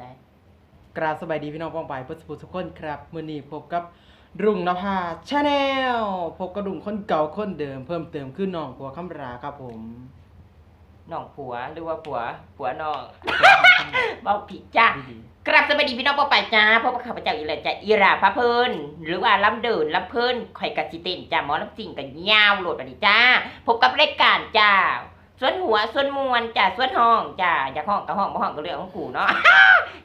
ได้กราบสบายดีพี่น้องป้องไปเพื่อนสปูทุกคนครับมื้อนี้พบกับรุ่งนภาชาแนลพบกับรุ่งคนเก่าคนเดิม เพิ่มเติมขึ้นน้องผัวคำราครับผมน้องผัวหรือว่าผัวผัวน้องเบ้าผิดจ้าดีกราบสวัสดีพี่น้องปอไปจ้าพบกับข้าพเจ้าอีแหละจ้าอีราพระเพลินหรือว่าลำเดินลำเพลินข่อยกะสิเต้นจ้าหมอลำจริงกันยาวโหลดอันนี้จ้าพบกับรายการจ้า ส่วนหัวส่วนมวลจ้าส่วนห้องจ้าอยากห้องกับห้องบ่ห้องก็เรื่องของกูเนาะ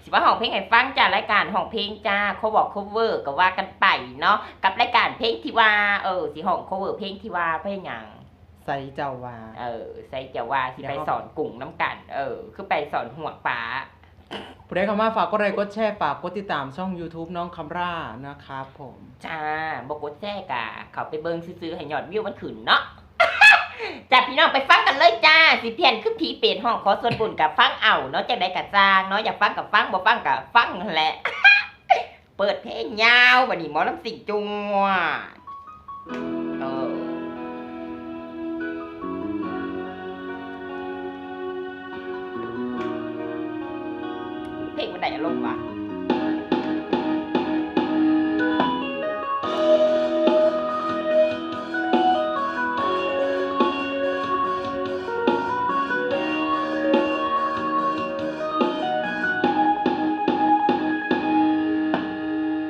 สิว่าห้องเพลงให้ฟังจ้ารายการห้องเพลงจ้าเขาบอก cover ก็ว่ากันไปเนาะกับรายการเพลงที่ว่าเออสิห้อง cover เพลงที่ว่าเพลงหยังๆใส่เจ้าวาเออใส่จะว่าสิไปสอนกุ้งน้ำกัน เออ คือไปสอนหัวปลาผู้ใดเข้ามาฝากกดไลค์กดแชร์ฝากกดติดตามช่อง YouTube น้องคำรานะครับผม จ้าบกดแจ้กะเขาไปเบิ้งซื้อๆให้ยอดวิวมันขึ้นเนาะ จ้าพี่น้องไปฟังกันเลยจ้า สิเพียนคือผีเปรตห้องขอส่วนบุญกับฟังเอาเนาะจากใดกับจางเนาะอยากฟังกับฟังบ่ฟังกับฟังนั่นแหละ เปิดเพลงยาวบัดนี้หมอลำสิงจุงว่ะเออ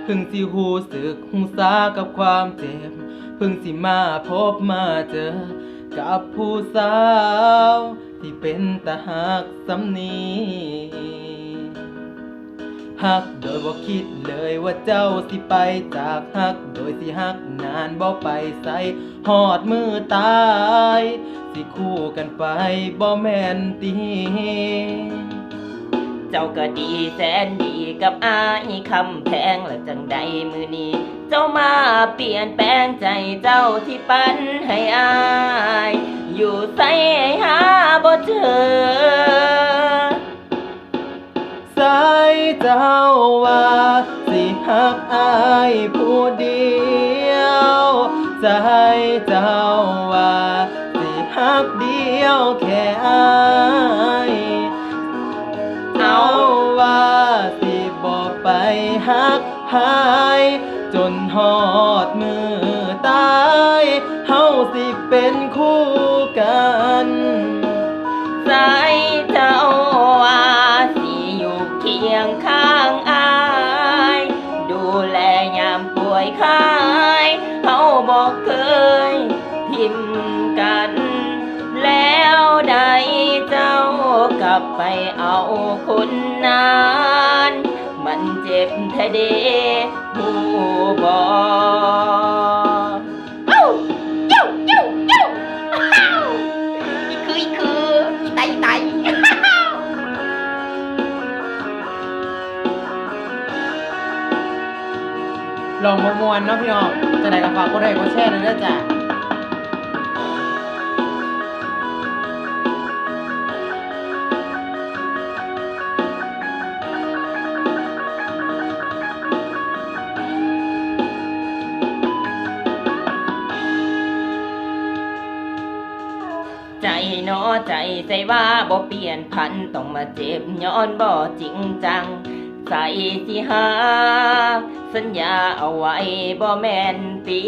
เพึ่งสิหูสึกหูซากับความเจ็บ เพึ่งสิมาพบมาเจอ กับผู้สาว ที่เป็นตาหักสำนีหักโดยบ่คิดเลยว่าเจ้าสิไปจากหัก โดยสิหักนานบ่ไปใส่หอดมือตาย สิคู่กันไปบ่แม่นตี เจ้าก็ดีแสนดีกับอายคำแพงและจังใดมือนี้ เจ้ามาเปลี่ยนแปลงใจเจ้าที่ปันให้อาย อยู่ใส่หาบ่เจอสายเจ้าว่าสิหักอายผู้เดียวสายเจ้าว่าสิหักเดียวแค่อาย หักหาย จนหอดมือตายเฮาสิเป็นคู่กันสายเจ้าว่าสิอยู่เคียงข้างอาย ดูแลยามป่วยไข้เฮาบอกเคยทิมกัน แล้วได้เจ้ากลับไปเอาคนนั้น มันเจ็บแท้เดหูบอเอ้าเจ้าเจ้าเจ้าอ้าวอีคืออีคืออีไตอีไตลองมวนๆเนาะพี่น้องจะได้กับฝากกดไลค์กดแชร์หน่อยเด้อจ้ะ ใจนอใจใจว่าบ่เปลี่ยนพันต้องมาเจ็บย้อนบ่จริงจัง ใส่สิหา สัญญาเอาไว้บ่แม่นตี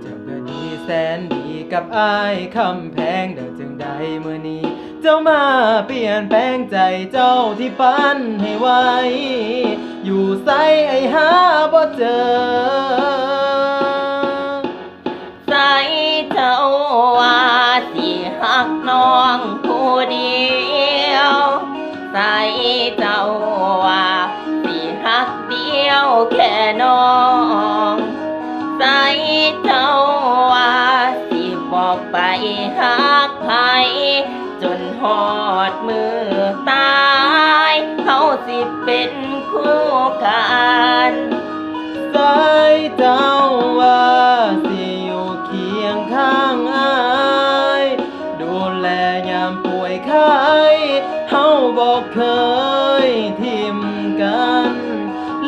เจ้าก็ดีแสนดีกับอายคำแพงเด้อจึงได้เมื่อนี้ เจ้ามาเปลี่ยนแปลงใจเจ้าที่ปันให้ไว้ อยู่ใสไอ้หาบ่เจอ หอดมือตาย เขาสิเป็นคู่กันสายเจ้าว่าสิอยู่เคียงข้างอายดูแลยามป่วยไข้เฮาบอกเคยทิมกัน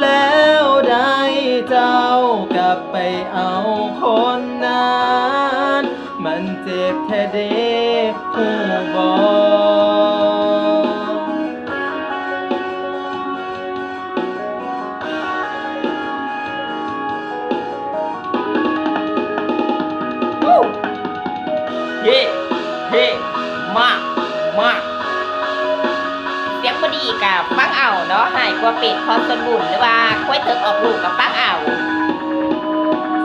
แล้วได้เจ้ากลับไปเอาคนนั้น มันเจ็บแท้เด้ เฮ้เฮมากมากเสียงบดีกับปังเอาเนาะหายกว่าเป็ดคอสบุญหรือว่าควยเถิกออกลูกกับปังเอา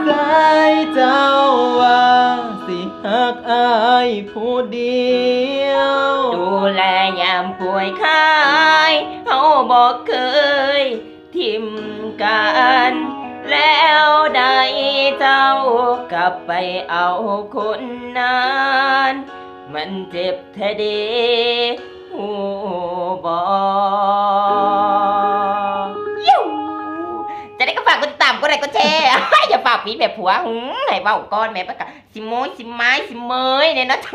สายเจ้าว่าสิหักอายผู้เดียว ดูแลยามป่วยคายเขาบอกเคย ทิมกัน แล้วได้เจ้ากลับไปเอาคนนั้นมันเจ็บแท้เดีหูบอยิ้วจะได้ก็ฝากกดติดตามกดไลค์กดแชร์อย่าฝากปีดแบบผัวหืมให้เบาก้อนแม่ปะกะสิโมยสิไม้สิเมยเนี่ยนะจัง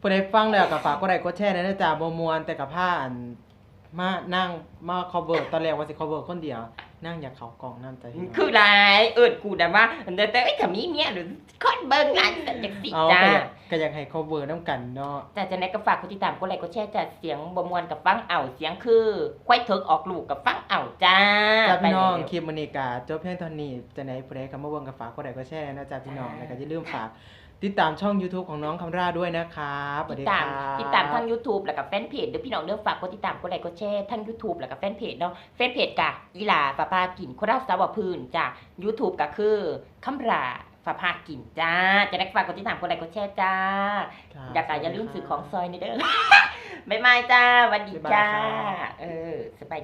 ผู้ใดฟังแล้วก็ฝากกดไลค์กดแชร์ในนะจ๊ะบ่มวนแต่กับผ้าอันมานั่งมา cover ตอนแรกว่าสิ cover คนเดียว นั่งอยากเข้ากล่องนั่นใจพี่น้องคือหลายเอิดกูแต่ว่าแต่แต่ไอ้ยถ้ามีเมียหรือคนเบิ่งหลายแต่จังสิเอาจ้าก็อยากก็อยากให้ cover น้ำกันเนาะแต่จะไหนก็ฝากกดติดตามกดไลค์กดแชร์จ้าเสียงบ่มวนกับฟังเอาเสียงคือควายเถิกออกลูกกับฟังเอาจ้าจ้าพี่น้องไปคลิปมื้อนี้ก็จบเพียงเท่านี้จะไหนผู้ใดก็มาเบิ่งก็ฝากกดไลค์กดแชร์นะจ๊ะพี่น้องแล้วก็อย่าลืมฝากติดตามช่อง YouTube ของน้องคำราด้วยนะครับสวัสติดีดคตารัมบติดตามทั้ง YouTube แล้วก็แฟนเพจเด้อพี่น้องเด้อฝากกดติดตามกดไลค์กดแชร์ทั้ง YouTube แล้วก็แฟนเพจเนาะแฟนเพจกะอีหลาปะปากินโคราชสาวพื้นจ้า YouTube ก็คือคำรา ฝาพากินจ้า จะได้ฝากกดติดตามกดไลค์กดแชร์จ้าครับอยากจะอย่าลืมซื้อของซอยนี่เด้อ บ๊ายบายจ้าหวันดีบ๊ายบายจ้าครับเออสบาย